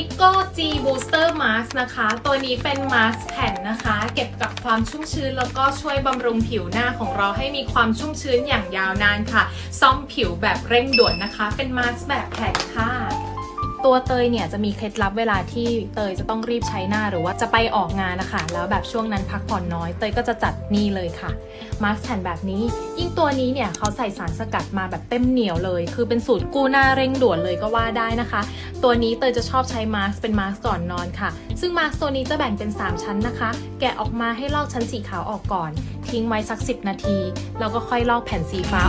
Pico G Booster Mask นะคะ ตัวนี้เป็นมาสแผ่นนะคะ เก็บกับความชุ่มชื้นแล้วก็ช่วยบำรุงผิวหน้าของเราให้มีความชุ่มชื้นอย่างยาวนานค่ะ ซ่อมผิวแบบเร่งด่วนนะคะ เป็นมาสแบบแผ่นค่ะตัวเตยเนี่ยจะมีเคล็ดลับเวลาที่เตยจะต้องรีบใช้หน้าหรือว่าจะไปออกงานนะคะ แล้วแบบช่วงนั้นพักผ่อนน้อย เตยก็จะจัดนี่เลยค่ะ มาสก์แผ่นแบบนี้ ยิ่งตัวนี้เนี่ยเขาใส่สารสกัดมาแบบเต็มเหนียวเลย คือเป็นสูตรกู้หน้าเร่งด่วนเลยก็ว่าได้นะคะ ตัวนี้เตยจะชอบใช้มาสก์เป็นมาสก์ก่อนนอนค่ะ ซึ่งมาสก์ตัวนี้จะแบ่งเป็น 3 ชั้นนะคะ แกะออกมาให้ลอกชั้นสีขาวออกก่อน ทิ้งไว้สัก 10 นาที แล้วก็ค่อยลอกแผ่นสีฟ้า